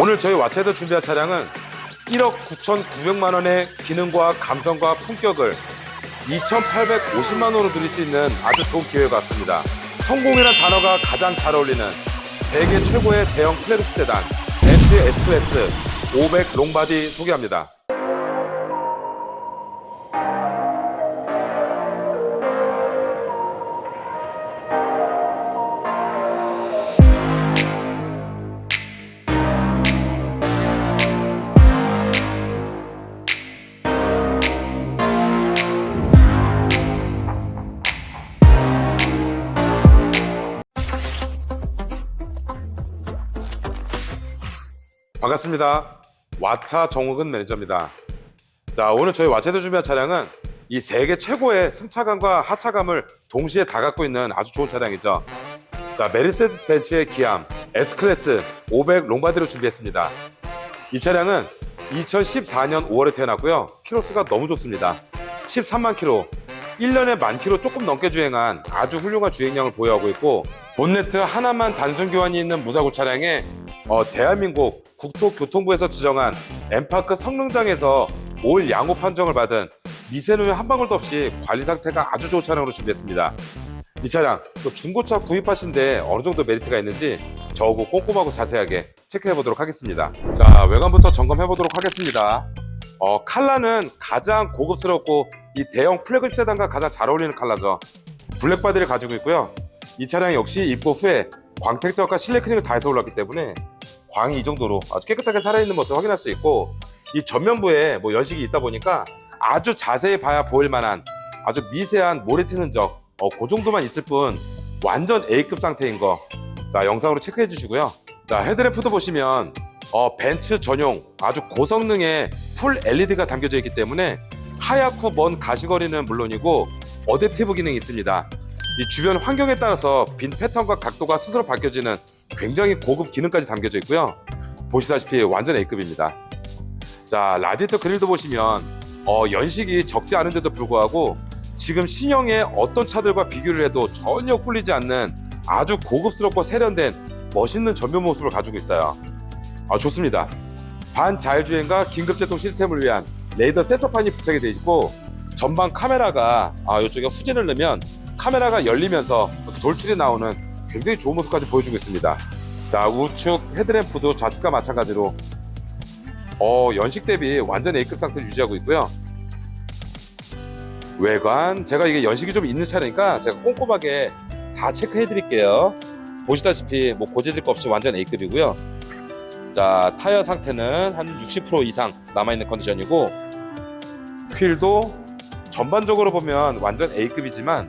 오늘 저희 와체에서 준비한 차량은 1억 9,900만 원의 기능과 감성과 품격을 2,850만 원으로 누릴 수 있는 아주 좋은 기회가 왔습니다. 성공이란 단어가 가장 잘 어울리는 세계 최고의 대형 플래그십 세단 벤츠 S클래스 500 롱바디 소개합니다. 반갑습니다. 와차 정욱은 매니저입니다. 자, 오늘 저희 와차에서 준비한 차량은 이 세계 최고의 승차감과 하차감을 동시에 다 갖고 있는 아주 좋은 차량이죠. 자, 메르세데스 벤츠의 기암 S클래스 500 롱바디로 준비했습니다. 이 차량은 2014년 5월에 태어났고요. 키로수가 너무 좋습니다. 13만 킬로. 1년에 만 킬로 조금 넘게 주행한 아주 훌륭한 주행량을 보유하고 있고 본네트 하나만 단순 교환이 있는 무사고 차량에 어, 대한민국 국토교통부에서 지정한 엠파크 성능장에서 올 양호 판정을 받은 미세누유 한 방울도 없이 관리 상태가 아주 좋은 차량으로 준비했습니다. 이 차량 또 중고차 구입하신데 어느 정도 메리트가 있는지 저하고 꼼꼼하고 자세하게 체크해 보도록 하겠습니다. 자 외관부터 점검해 보도록 하겠습니다. 어, 칼라는 가장 고급스럽고 이 대형 플래그십 세단과 가장 잘 어울리는 칼라죠. 블랙 바디를 가지고 있고요. 이 차량 역시 입고 후에 광택적과 실내 클링을 다 해서 올랐기 때문에 광이 이 정도로 아주 깨끗하게 살아있는 모습을 확인할 수 있고 이 전면부에 뭐 연식이 있다 보니까 아주 자세히 봐야 보일 만한 아주 미세한 모래 튀는 적, 어, 그 정도만 있을 뿐 완전 A급 상태인 거. 자, 영상으로 체크해 주시고요. 자, 헤드램프도 보시면 어, 벤츠 전용 아주 고성능의 풀 LED가 담겨져 있기 때문에 하얗고 먼 가시거리는 물론이고 어댑티브 기능이 있습니다. 이 주변 환경에 따라서 빈 패턴과 각도가 스스로 바뀌어지는 굉장히 고급 기능까지 담겨져 있고요. 보시다시피 완전 A급입니다. 자, 라디에이터 그릴도 보시면 어, 연식이 적지 않은데도 불구하고 지금 신형의 어떤 차들과 비교를 해도 전혀 꿀리지 않는 아주 고급스럽고 세련된 멋있는 전면 모습을 가지고 있어요. 아, 좋습니다. 반자율주행과 긴급제동 시스템을 위한 레이더 센서판이 부착이 되어 있고 전방 카메라가 아, 이쪽에 후진을 넣으면 카메라가 열리면서 돌출이 나오는 굉장히 좋은 모습까지 보여주고 있습니다. 자, 우측 헤드램프도 좌측과 마찬가지로 어, 연식 대비 완전 A급 상태를 유지하고 있고요. 외관, 제가 이게 연식이 좀 있는 차량이니까 제가 꼼꼼하게 다 체크해 드릴게요. 보시다시피 뭐 고지될 거 없이 완전 A급이고요. 자, 타이어 상태는 한 60% 이상 남아있는 컨디션이고, 휠도 전반적으로 보면 완전 A급이지만,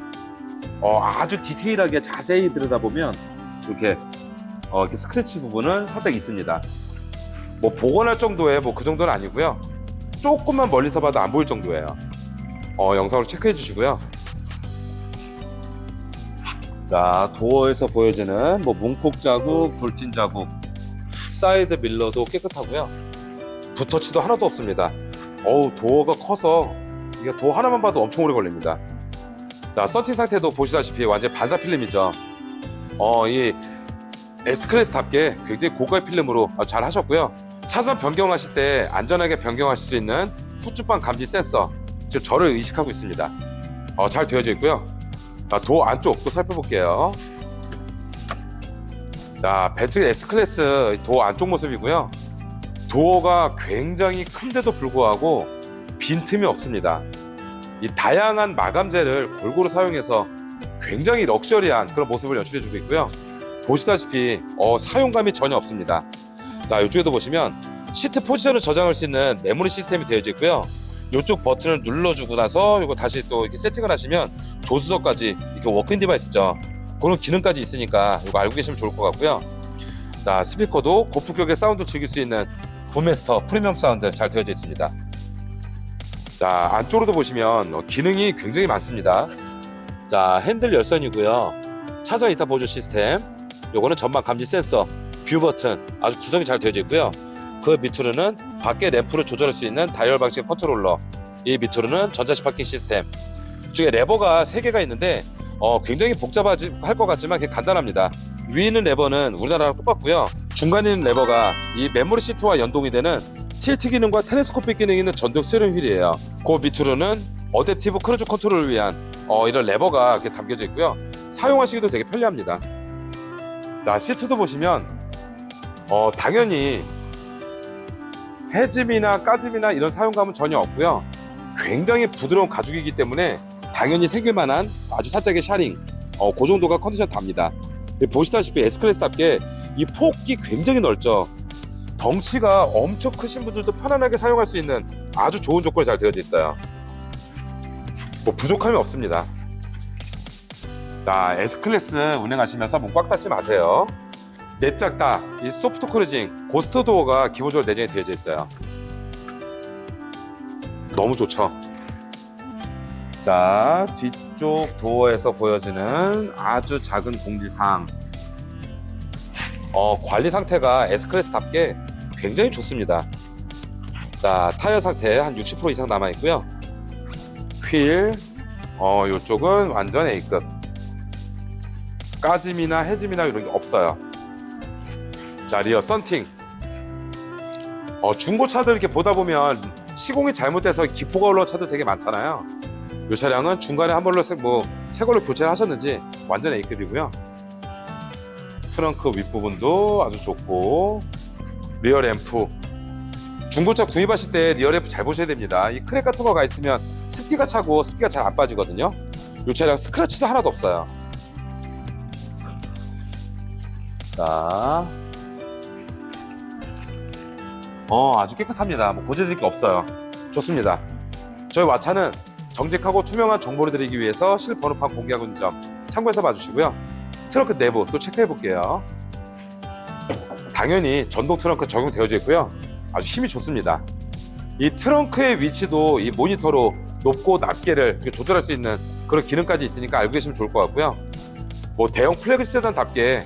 어, 아주 디테일하게 자세히 들여다보면, 이렇게, 어, 이렇게 스크래치 부분은 살짝 있습니다. 뭐, 복원할 정도의 뭐 그 정도는 아니고요. 조금만 멀리서 봐도 안 보일 정도예요. 어, 영상으로 체크해 주시고요. 자, 도어에서 보여지는 뭐 문콕 자국, 돌진 자국, 사이드 밀러도 깨끗하고요. 붓터치도 하나도 없습니다. 어우, 도어가 커서 이게 도어 하나만 봐도 엄청 오래 걸립니다. 자, 썬팅 상태도 보시다시피 완전 반사 필름이죠. 어, 이 S클래스답게 굉장히 고가의 필름으로 잘 하셨고요. 차선 변경하실 때 안전하게 변경하실 수 있는 후추방 감지 센서, 즉 저를 의식하고 있습니다. 어, 잘 되어져 있고요. 자, 도어 안쪽도 살펴볼게요. 자, 벤츠 S클래스 도어 안쪽 모습이고요. 도어가 굉장히 큰데도 불구하고 빈틈이 없습니다. 이 다양한 마감재를 골고루 사용해서 굉장히 럭셔리한 그런 모습을 연출해주고 있고요. 보시다시피 어, 사용감이 전혀 없습니다. 자, 이쪽에도 보시면 시트 포지션을 저장할 수 있는 메모리 시스템이 되어져 있고요. 이쪽 버튼을 눌러주고 나서 이거 다시 또 이렇게 세팅을 하시면 조수석까지 이렇게 워크인 디바이스죠. 그런 기능까지 있으니까 이거 알고 계시면 좋을 것 같고요. 자, 스피커도 고품격의 사운드 즐길 수 있는 구메스터 프리미엄 사운드 잘 되어져 있습니다. 자, 안쪽으로도 보시면 어, 기능이 굉장히 많습니다. 자, 핸들 열선이고요. 차선 이탈 보조 시스템. 요거는 전방 감지 센서, 뷰 버튼 아주 구성이 잘 되어져 있고요. 그 밑으로는 밖에 램프를 조절할 수 있는 다이얼 방식 컨트롤러. 이 밑으로는 전자식 파킹 시스템. 이쪽에 레버가 3개가 있는데 어, 굉장히 복잡할 것 같지만 그게 간단합니다. 위에 있는 레버는 우리나라랑 똑같고요. 중간에 있는 레버가 이 메모리 시트와 연동이 되는 틸트 기능과 텔레스코픽 기능이 있는 전동 스티어링 휠이에요. 그 밑으로는 어댑티브 크루즈 컨트롤을 위한 어, 이런 레버가 이렇게 담겨져 있고요. 사용하시기도 되게 편리합니다. 자, 시트도 보시면 어, 당연히 해짐이나 까짐이나 이런 사용감은 전혀 없고요. 굉장히 부드러운 가죽이기 때문에 당연히 생길 만한 아주 살짝의 샤링, 어, 그 정도가 컨디션 답니다. 보시다시피 S클래스답게 이 폭이 굉장히 넓죠. 덩치가 엄청 크신 분들도 편안하게 사용할 수 있는 아주 좋은 조건이 잘 되어져 있어요. 뭐 부족함이 없습니다. 자, S클래스 운행하시면서 문 꽉 닫지 마세요. 내짝 다, 이 소프트 크루징, 고스트 도어가 기본적으로 내장이 되어져 있어요. 너무 좋죠. 자, 뒤쪽 도어에서 보여지는 아주 작은 공지사항. 어, 관리 상태가 S클래스답게 굉장히 좋습니다. 자, 타이어 상태 한 60% 이상 남아 있고요. 휠, 어, 요쪽은 완전 A급. 까짐이나 해짐이나 이런 게 없어요. 자, 리어 썬팅. 어, 중고차들 이렇게 보다 보면 시공이 잘못돼서 기포가 올라온 차들 되게 많잖아요. 이 차량은 중간에 한 번로 새, 뭐, 새 걸로 교체를 하셨는지 완전 A급이고요. 트렁크 윗부분도 아주 좋고, 리어 램프. 중고차 구입하실 때 리어 램프 잘 보셔야 됩니다. 이 크랙 같은 거가 있으면 습기가 차고 습기가 잘 안 빠지거든요. 이 차량 스크래치도 하나도 없어요. 자. 어, 아주 깨끗합니다. 뭐 고쳐드릴 게 없어요. 좋습니다. 저희 와차는 정직하고 투명한 정보를 드리기 위해서 실번호판 공개하고 있는 점 참고해서 봐주시고요. 트렁크 내부 또 체크해 볼게요. 당연히 전동 트렁크 적용되어져 있고요. 아주 힘이 좋습니다. 이 트렁크의 위치도 이 모니터로 높고 낮게를 조절할 수 있는 그런 기능까지 있으니까 알고 계시면 좋을 것 같고요. 뭐 대형 플래그 세단답게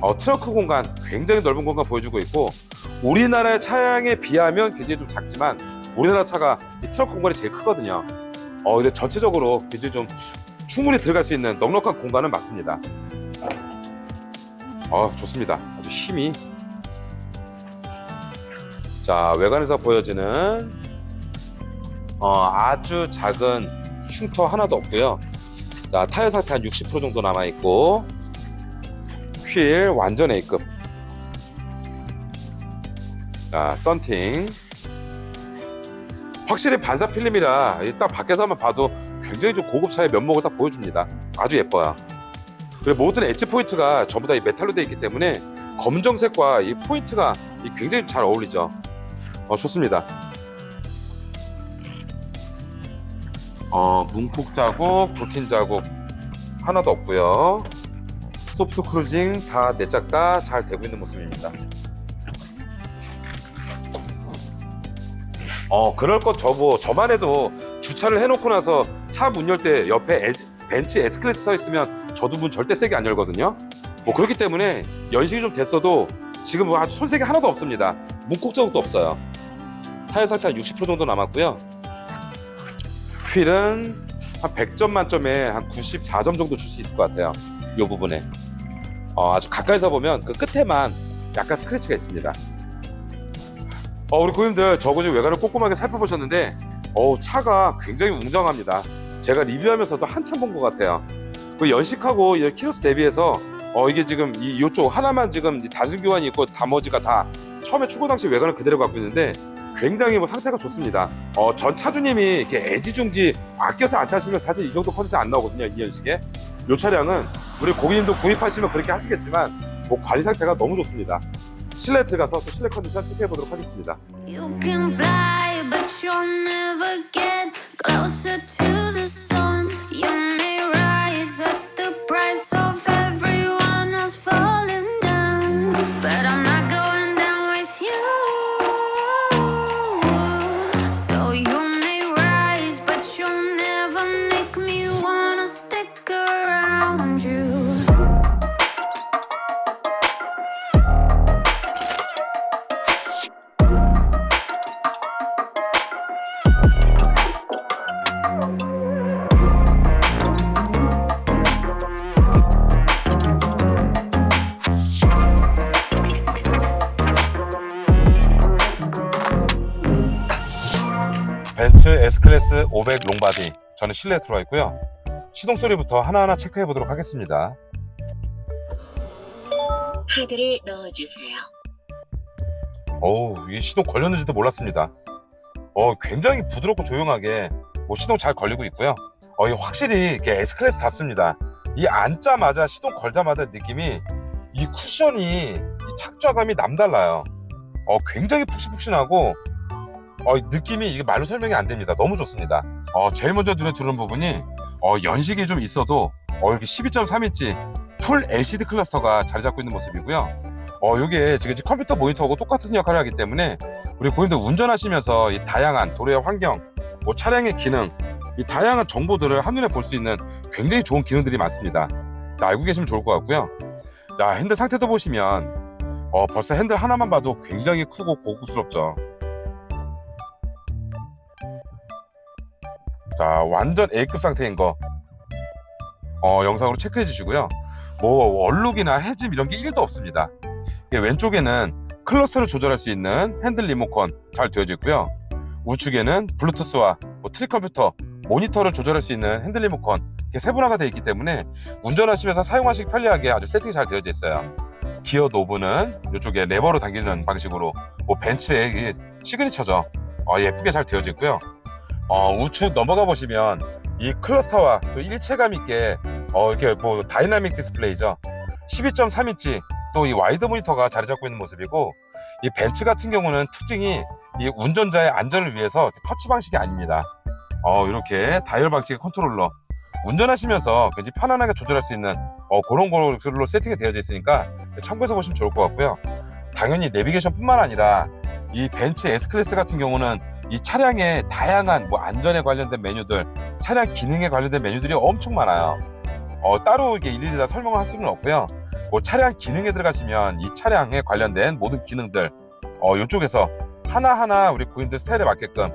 어, 트렁크 공간 굉장히 넓은 공간 보여주고 있고 우리나라의 차량에 비하면 굉장히 좀 작지만 우리나라 차가 이 트렁크 공간이 제일 크거든요. 어 근데 전체적으로 굉장히 좀 충분히 들어갈 수 있는 넉넉한 공간은 맞습니다. 어 좋습니다. 아주 힘이 자 외관에서 보여지는 어, 아주 작은 흉터 하나도 없고요. 자 타이어 상태 한 60% 정도 남아 있고 휠 완전 A급. 자, 썬팅. 확실히 반사 필름이라 이딱 밖에서만 봐도 굉장히 좀 고급차의 면목을 딱 보여줍니다. 아주 예뻐요. 그리고 모든 엣지 포인트가 전부 다 이 메탈로 되어 있기 때문에 검정색과 이 포인트가 이 굉장히 잘 어울리죠. 어, 좋습니다. 어, 문콕 자국, 도틴 자국 하나도 없고요. 소프트 크루징 다 내짝 다 잘 되고 있는 모습입니다. 어 그럴 것 저뭐 저만 해도 주차를 해놓고 나서 차 문 열 때 옆에 에- 벤츠 S 클래스 서 있으면 저도 문 절대 세게 안 열거든요. 뭐 그렇기 때문에 연식이 좀 됐어도 지금 뭐 아주 손색이 하나도 없습니다. 문콕 자국도 없어요. 타이어 상태 한 60% 정도 남았고요. 휠은 한 100점 만점에 한 94점 정도 줄 수 있을 것 같아요. 이 부분에 어, 아주 가까이서 보면 그 끝에만 약간 스크래치가 있습니다. 어, 우리 고객님들 저거 지금 외관을 꼼꼼하게 살펴보셨는데 어우 차가 굉장히 웅장합니다. 제가 리뷰하면서도 한참 본 것 같아요. 그 연식하고 이 키로수 대비해서 어 이게 지금 이 이쪽 하나만 지금 이 단순 교환이 있고 나머지가 다 처음에 출고 당시 외관을 그대로 갖고 있는데 굉장히 뭐 상태가 좋습니다. 어 전 차주님이 이렇게 애지중지 아껴서 안 타시면 사실 이 정도 컨디션 안 나오거든요 이 연식에. 이 차량은 우리 고객님도 구입하시면 그렇게 하시겠지만 뭐 관리 상태가 너무 좋습니다. 실내 들어가서 또 실내 컨디션 체크해 보도록 하겠습니다. You can fly, but you'll never get closer to the sun. S클래스 500 롱바디. 저는 실내에 들어와 있고요. 시동 소리부터 하나하나 체크해 보도록 하겠습니다. 카드를 넣어주세요. 어우, 이 시동 걸렸는지도 몰랐습니다. 어, 굉장히 부드럽고 조용하게 뭐 시동 잘 걸리고 있고요. 어, 이 확실히 이게 S클래스 답습니다. 이 앉자마자 시동 걸자마자 느낌이 이 쿠션이 이 착좌감이 남달라요. 어, 굉장히 푹신푹신하고 어, 이 느낌이 이게 말로 설명이 안 됩니다. 너무 좋습니다. 어, 제일 먼저 눈에 들어오는 부분이 어, 연식이 좀 있어도 어, 이렇게 12.3인치 풀 LCD 클러스터가 자리 잡고 있는 모습이고요. 어, 요게 지금 컴퓨터 모니터하고 똑같은 역할을 하기 때문에 우리 고객님들 운전하시면서 이 다양한 도로의 환경, 뭐 차량의 기능, 이 다양한 정보들을 한눈에 볼 수 있는 굉장히 좋은 기능들이 많습니다. 자, 알고 계시면 좋을 것 같고요. 자, 핸들 상태도 보시면 어, 벌써 핸들 하나만 봐도 굉장히 크고 고급스럽죠. 자, 완전 A급 상태인 거 어, 영상으로 체크해 주시고요. 뭐 얼룩이나 해짐 이런 게 1도 없습니다. 이게 왼쪽에는 클러스터를 조절할 수 있는 핸들 리모컨 잘 되어져 있고요. 우측에는 블루투스와 뭐 트리 컴퓨터, 모니터를 조절할 수 있는 핸들 리모컨 이렇게 세분화가 되어 있기 때문에 운전하시면서 사용하시기 편리하게 아주 세팅이 잘 되어져 있어요. 기어 노브는 이쪽에 레버로 당기는 방식으로 뭐 벤츠의 이게 시그니처죠. 어, 예쁘게 잘 되어져 있고요. 어, 우측 넘어가 보시면 이 클러스터와 또 일체감 있게 어, 이렇게 뭐 다이나믹 디스플레이죠. 12.3인치 또 이 와이드 모니터가 자리 잡고 있는 모습이고 이 벤츠 같은 경우는 특징이 이 운전자의 안전을 위해서 터치 방식이 아닙니다. 어, 이렇게 다이얼 방식의 컨트롤러 운전하시면서 굉장히 편안하게 조절할 수 있는 어, 그런 걸로 세팅이 되어져 있으니까 참고해서 보시면 좋을 것 같고요. 당연히 내비게이션뿐만 아니라 이 벤츠 S클래스 같은 경우는 이 차량의 다양한 뭐 안전에 관련된 메뉴들, 차량 기능에 관련된 메뉴들이 엄청 많아요. 어, 따로 이게 일일이 다 설명을 할 수는 없고요. 뭐 차량 기능에 들어가시면 이 차량에 관련된 모든 기능들 어, 이쪽에서 하나하나 우리 고객님들 스타일에 맞게끔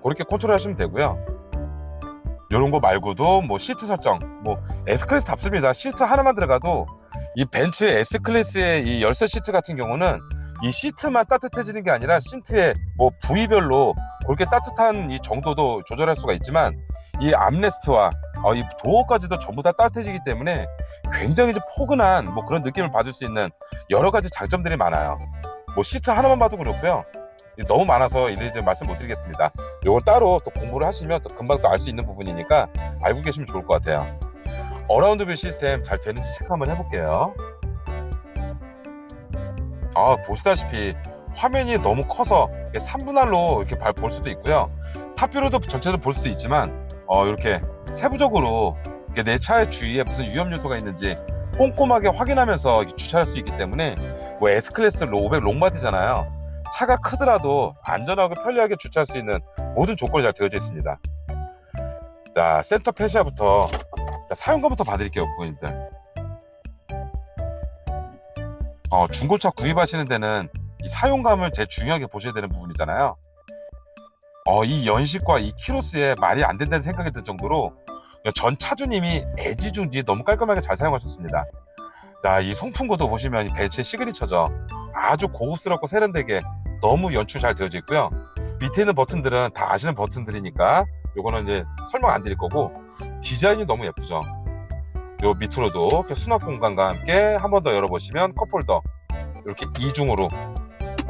그렇게 컨트롤 하시면 되고요. 이런 거 말고도 뭐 시트 설정, 뭐 S클래스 답습니다. 시트 하나만 들어가도 이 벤츠 S클래스의 이 열쇠 시트 같은 경우는 이 시트만 따뜻해지는 게 아니라 시트의 뭐 부위별로 그렇게 따뜻한 이 정도도 조절할 수가 있지만 이 암레스트와 어, 이 도어까지도 전부 다 따뜻해지기 때문에 굉장히 좀 포근한 뭐 그런 느낌을 받을 수 있는 여러 가지 장점들이 많아요. 뭐 시트 하나만 봐도 그렇고요. 너무 많아서 일일이 좀 말씀 못 드리겠습니다. 이걸 따로 또 공부를 하시면 또 금방 또 알 수 있는 부분이니까 알고 계시면 좋을 것 같아요. 어라운드 뷰 시스템 잘 되는지 체크 한번 해볼게요. 아, 보시다시피 화면이 너무 커서 3분할로 이렇게 발- 볼 수도 있고요. 탑뷰로도 전체적으로 볼 수도 있지만 어, 이렇게 세부적으로 이렇게 내 차의 주위에 무슨 위험 요소가 있는지 꼼꼼하게 확인하면서 주차할 수 있기 때문에 뭐 S클래스 500 롱바디잖아요. 차가 크더라도 안전하고 편리하게 주차할 수 있는 모든 조건이 잘 되어져 있습니다. 자, 센터 페시아부터 자, 사용감부터 봐드릴게요, 고객님들. 어, 중고차 구입하시는 데는 이 사용감을 제일 중요하게 보셔야 되는 부분이잖아요. 어, 이 연식과 이 키로수에 말이 안 된다는 생각이 들 정도로 전 차주님이 애지중지 너무 깔끔하게 잘 사용하셨습니다. 자, 이 송풍구도 보시면 이 벤츠의 시그니처죠. 아주 고급스럽고 세련되게 너무 연출 잘 되어져 있고요. 밑에 있는 버튼들은 다 아시는 버튼들이니까 요거는 이제 설명 안 드릴 거고 디자인이 너무 예쁘죠. 요 밑으로도 수납 공간과 함께 한 번 더 열어보시면 컵홀더 이렇게 이중으로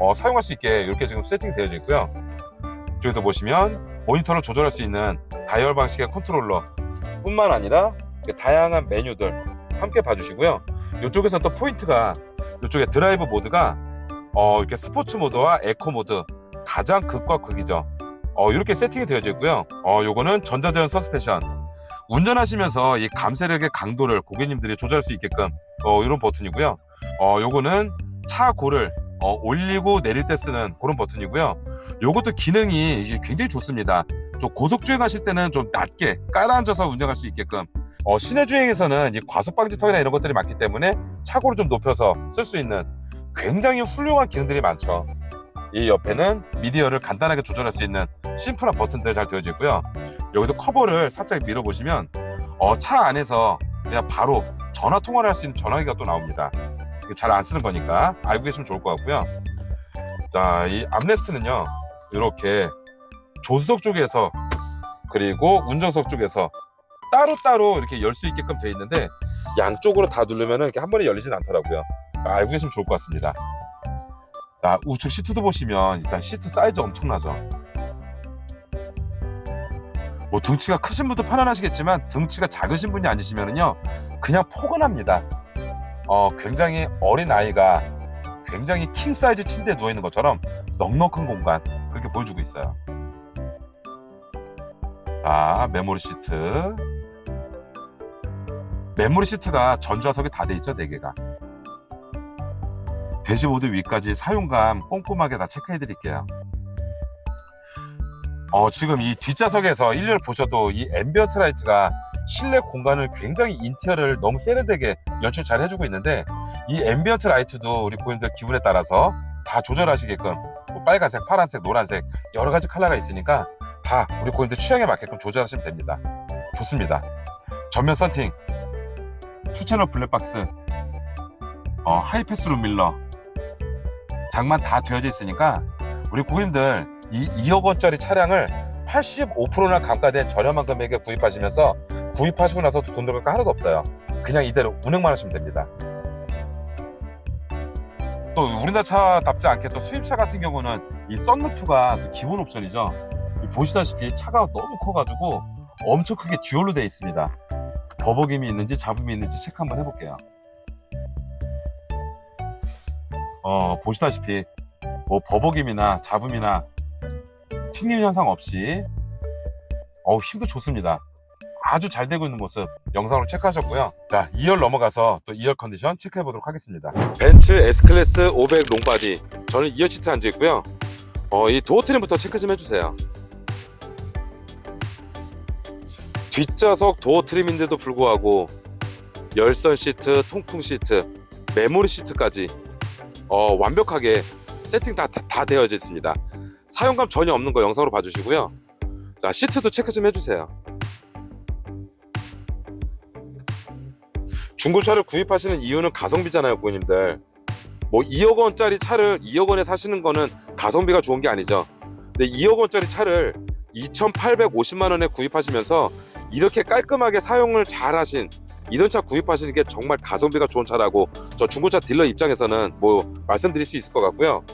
어, 사용할 수 있게 이렇게 지금 세팅이 되어져 있고요. 이쪽에도 보시면 모니터를 조절할 수 있는 다이얼 방식의 컨트롤러 뿐만 아니라 다양한 메뉴들 함께 봐주시고요. 이쪽에서 또 포인트가 이쪽에 드라이브 모드가 어, 이렇게 스포츠 모드와 에코 모드 가장 극과 극이죠. 어, 이렇게 세팅이 되어져 있고요. 어, 요거는 전자제한 서스펜션. 운전하시면서 이 감세력의 강도를 고객님들이 조절할 수 있게끔 어, 이런 버튼이고요. 어, 요거는 차 고를 어, 올리고 내릴 때 쓰는 그런 버튼이고요. 요것도 기능이 굉장히 좋습니다. 좀 고속 주행 하실 때는 좀 낮게 깔아앉아서 운전할 수 있게끔 어, 시내 주행에서는 이 과속 방지 턱이나 이런 것들이 많기 때문에 차고를 좀 높여서 쓸 수 있는 굉장히 훌륭한 기능들이 많죠. 이 옆에는 미디어를 간단하게 조절할 수 있는 심플한 버튼들 잘 되어져 있고요. 여기도 커버를 살짝 밀어보시면 어, 차 안에서 그냥 바로 전화 통화를 할 수 있는 전화기가 또 나옵니다. 잘 안 쓰는 거니까 알고 계시면 좋을 것 같고요. 자, 이 암레스트는요, 이렇게 조수석 쪽에서 그리고 운전석 쪽에서 따로따로 이렇게 열 수 있게끔 되어 있는데 양쪽으로 다 누르면 이렇게 한 번에 열리진 않더라고요. 알고 계시면 좋을 것 같습니다. 자, 우측 시트도 보시면 일단 시트 사이즈 엄청나죠. 뭐 등치가 크신 분도 편안하시겠지만 등치가 작으신 분이 앉으시면은요 그냥 포근합니다. 어 굉장히 어린 아이가 굉장히 킹 사이즈 침대에 누워 있는 것처럼 넉넉한 공간 그렇게 보여주고 있어요. 자 메모리 시트 메모리 시트가 전좌석이 다 돼 있죠 4개가 대시보드 위까지 사용감 꼼꼼하게 다 체크해 드릴게요. 어, 지금 이 뒷좌석에서 일렬 보셔도 이 앰비언트 라이트가 실내 공간을 굉장히 인테리어를 너무 세련되게 연출 잘 해주고 있는데 이 앰비언트 라이트도 우리 고객님들 기분에 따라서 다 조절하시게끔 뭐 빨간색, 파란색, 노란색 여러 가지 컬러가 있으니까 다 우리 고객님들 취향에 맞게끔 조절하시면 됩니다. 좋습니다. 전면 썬팅, 투채널 블랙박스, 어, 하이패스 룸밀러 장만 다 되어져 있으니까 우리 고객님들 이 2억 원짜리 차량을 85%나 감가된 저렴한 금액에 구입하시면서 구입하시고 나서 돈 들어갈 거 하나도 없어요. 그냥 이대로 운행만 하시면 됩니다. 또 우리나라 차답지 않게 또 수입차 같은 경우는 이 썬루프가 또 기본 옵션이죠. 이 보시다시피 차가 너무 커가지고 엄청 크게 듀얼로 되어 있습니다. 버벅임이 있는지 잡음이 있는지 체크 한번 해볼게요. 어 보시다시피 뭐 버벅임이나 잡음이나 튕김 현상 없이 어우 힘도 좋습니다. 아주 잘 되고 있는 모습 영상으로 체크하셨고요. 자 2열 넘어가서 또 2열 컨디션 체크해 보도록 하겠습니다. 벤츠 S클래스 500 롱바디 저는 2열 시트 앉아 있고요. 어, 이 도어 트림부터 체크 좀 해주세요. 뒷좌석 도어 트림인데도 불구하고 열선 시트, 통풍 시트, 메모리 시트까지 어, 완벽하게 세팅 다, 다, 다 되어져 있습니다. 사용감 전혀 없는 거 영상으로 봐주시고요. 자, 시트도 체크 좀 해주세요. 중고차를 구입하시는 이유는 가성비잖아요, 고객님들. 뭐 2억 원짜리 차를 2억 원에 사시는 거는 가성비가 좋은 게 아니죠. 근데 2억 원짜리 차를 2,850만 원에 구입하시면서 이렇게 깔끔하게 사용을 잘 하신 이런 차 구입하시는 게 정말 가성비가 좋은 차라고 저 중고차 딜러 입장에서는 뭐 말씀드릴 수 있을 것 같고요.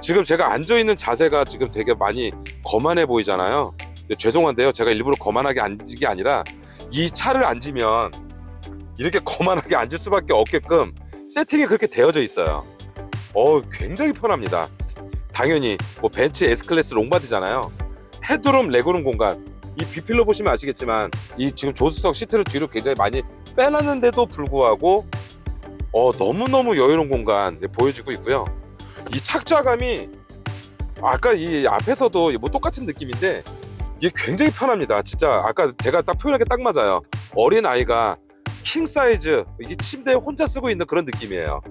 지금 제가 앉아 있는 자세가 지금 되게 많이 거만해 보이잖아요. 죄송한데요. 제가 일부러 거만하게 앉은 게 아니라 이 차를 앉으면 이렇게 거만하게 앉을 수밖에 없게끔 세팅이 그렇게 되어져 있어요. 어, 굉장히 편합니다. 당연히 뭐 벤츠 S클래스 롱바디잖아요. 헤드룸, 레그룸 공간. 이 비필로 보시면 아시겠지만 이 지금 조수석 시트를 뒤로 굉장히 많이 빼놨는데도 불구하고 어, 너무너무 여유로운 공간 네, 보여주고 있고요. 이 착좌감이 아까 이 앞에서도 뭐 똑같은 느낌인데 이게 굉장히 편합니다. 진짜 아까 제가 딱 표현하기 딱 맞아요. 어린 아이가 킹 사이즈 이게 침대에 혼자 쓰고 있는 그런 느낌이에요.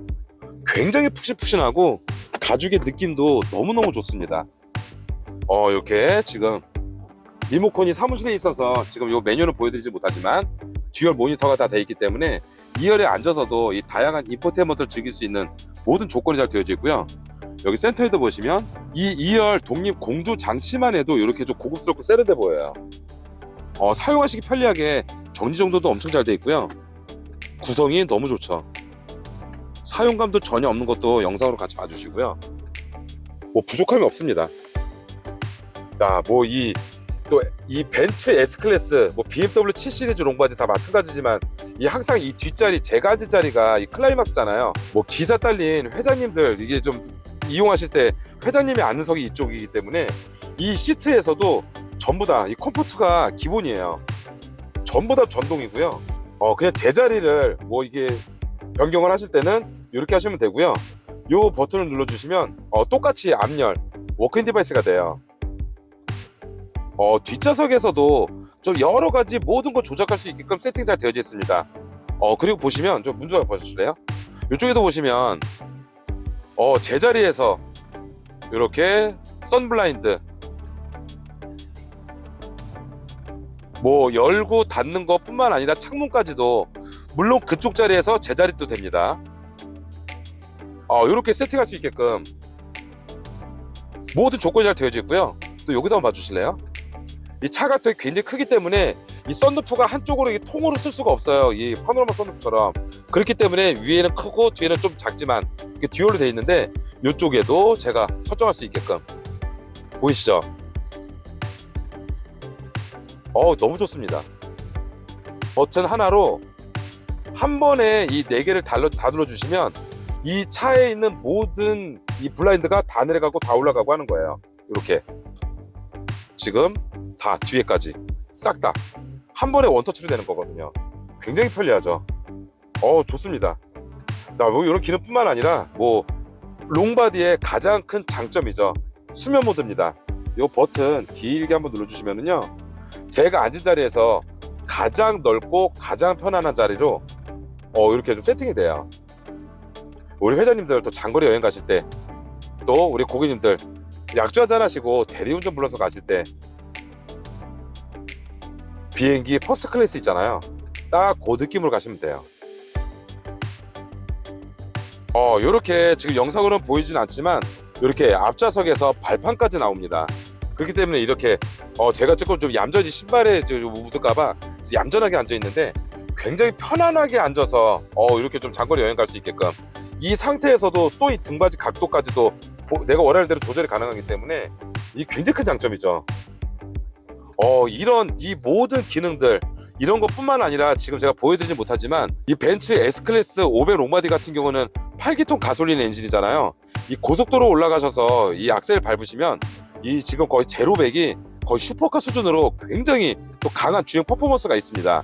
굉장히 푸신푸신하고 가죽의 느낌도 너무너무 좋습니다. 어 이렇게 지금 리모컨이 사무실에 있어서 지금 이 메뉴는 보여드리지 못하지만 듀얼 모니터가 다 돼 있기 때문에 2열에 앉아서도 이 다양한 인포테인먼트를 즐길 수 있는 모든 조건이 잘 되어져 있고요. 여기 센터에도 보시면 이 2열 독립 공조 장치만 해도 이렇게 좀 고급스럽고 세련돼 보여요. 어, 사용하시기 편리하게 정리정돈도 엄청 잘 돼 있고요. 구성이 너무 좋죠. 사용감도 전혀 없는 것도 영상으로 같이 봐주시고요. 뭐 부족함이 없습니다. 자, 뭐 이 또 이 벤츠 S 클래스, 뭐 BMW 7 시리즈 롱바디 다 마찬가지지만 이 항상 이 뒷자리 제가 앉은 자리가 이 클라이막스잖아요. 뭐 기사 딸린 회장님들 이게 좀 이용하실 때 회장님이 앉는 석이 이쪽이기 때문에 이 시트에서도 전부 다 이 컴포트가 기본이에요. 전부 다 전동이고요. 어 그냥 제자리를 뭐 이게 변경을 하실 때는 이렇게 하시면 되고요. 요 버튼을 눌러주시면 어, 똑같이 앞열 워크인 디바이스가 돼요. 어, 뒷좌석에서도 좀 여러 가지 모든 걸 조작할 수 있게끔 세팅 잘 되어져 있습니다. 어, 그리고 보시면 좀 문좀 보실래요? 이쪽에도 보시면 어, 제자리에서 이렇게 선블라인드 뭐 열고 닫는 것 뿐만 아니라 창문까지도 물론 그쪽 자리에서 제자리도 됩니다. 어, 이렇게 세팅할 수 있게끔 모든 조건이 잘 되어져 있고요. 또 여기다 한번 봐주실래요? 이 차가 되게 굉장히 크기 때문에 이 썬루프가 한쪽으로 이 통으로 쓸 수가 없어요. 이 파노라마 썬루프처럼 그렇기 때문에 위에는 크고 뒤에는 좀 작지만 이게 듀얼로 돼 있는데 이쪽에도 제가 설정할 수 있게끔 보이시죠? 어 너무 좋습니다. 버튼 하나로 한 번에 이 네 개를 다, 다 눌러주시면 이 차에 있는 모든 이 블라인드가 다 내려가고 다 올라가고 하는 거예요. 이렇게 지금 다 뒤에까지 싹 다 한 번에 원터치로 되는 거거든요. 굉장히 편리하죠. 어 좋습니다. 자, 뭐 이런 기능뿐만 아니라 뭐 롱바디의 가장 큰 장점이죠. 수면 모드입니다. 이 버튼 길게 한번 눌러주시면은요, 제가 앉은 자리에서 가장 넓고 가장 편안한 자리로 어, 이렇게 좀 세팅이 돼요. 우리 회장님들 또 장거리 여행 가실 때, 또 우리 고객님들 약주 한잔 하시고 대리운전 불러서 가실 때, 비행기 퍼스트 클래스 있잖아요. 딱 그 느낌으로 가시면 돼요. 어, 요렇게 지금 영상으로는 보이진 않지만 이렇게 앞좌석에서 발판까지 나옵니다. 그렇기 때문에 이렇게 어, 제가 조금 좀 얌전히 신발에 좀 묻을까봐 얌전하게 앉아 있는데 굉장히 편안하게 앉아서 어, 이렇게 좀 장거리 여행 갈 수 있게끔 이 상태에서도 또 이 등받이 각도까지도 보- 내가 원하는 대로 조절이 가능하기 때문에 이 굉장히 큰 장점이죠. 어, 이런 이 모든 기능들 이런 것뿐만 아니라 지금 제가 보여드리지 못하지만 이 벤츠 S클래스 500 롱바디 같은 경우는 8기통 가솔린 엔진이잖아요. 이 고속도로 올라가셔서 이 악셀 밟으시면 이 지금 거의 제로백이 거의 슈퍼카 수준으로 굉장히 또 강한 주행 퍼포먼스가 있습니다.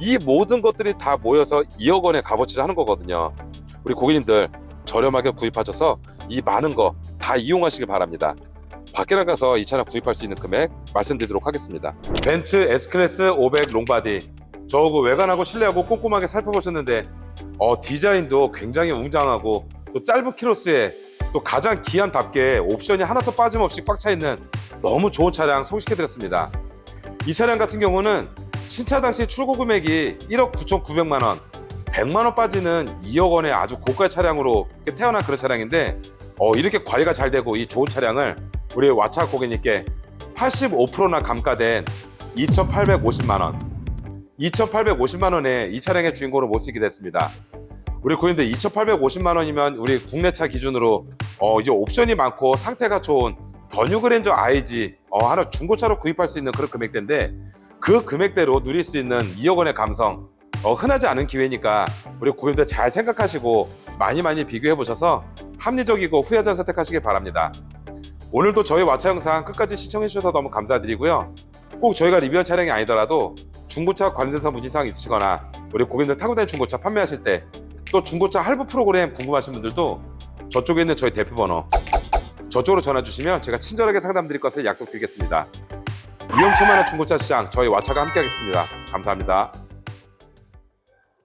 이 모든 것들이 다 모여서 2억 원의 값어치를 하는 거거든요. 우리 고객님들 저렴하게 구입하셔서 이 많은 거 다 이용하시길 바랍니다. 밖에 나가서 이 차량 구입할 수 있는 금액 말씀드리도록 하겠습니다. 벤츠 S클래스 500 롱바디 저그 외관하고 실내하고 꼼꼼하게 살펴보셨는데 어, 디자인도 굉장히 웅장하고 또 짧은 키로수에 또 가장 기한답게 옵션이 하나도 빠짐없이 꽉 차 있는 너무 좋은 차량 소개시켜드렸습니다. 이 차량 같은 경우는 신차 당시 출고 금액이 1억 9,900만 원, 100만 원 빠지는 2억 원의 아주 고가 차량으로 태어난 그런 차량인데 어, 이렇게 관리가 잘 되고 이 좋은 차량을 우리 와차 고객님께 85%나 감가된 2,850만 원, 2,850만 원에 이 차량의 주인공으로 모시게 됐습니다. 우리 고객님들 2,850만 원이면 우리 국내차 기준으로 어, 이제 옵션이 많고 상태가 좋은 더 뉴 그랜저 IG 어, 하나 중고차로 구입할 수 있는 그런 금액대인데 그 금액대로 누릴 수 있는 2억 원의 감성 어, 흔하지 않은 기회니까 우리 고객님들 잘 생각하시고 많이 많이 비교해 보셔서 합리적이고 후회하지 않은 선택하시길 바랍니다. 오늘도 저희 와차 영상 끝까지 시청해 주셔서 너무 감사드리고요. 꼭 저희가 리뷰한 차량이 아니더라도 중고차 관련돼서 문의사항 있으시거나 우리 고객님들 타고 다니는 중고차 판매하실 때 또 중고차 할부 프로그램 궁금하신 분들도 저쪽에 있는 저희 대표 번호 저쪽으로 전화 주시면 제가 친절하게 상담 드릴 것을 약속드리겠습니다. 위험천만한 중고차 시장 저희 와차가 함께하겠습니다. 감사합니다.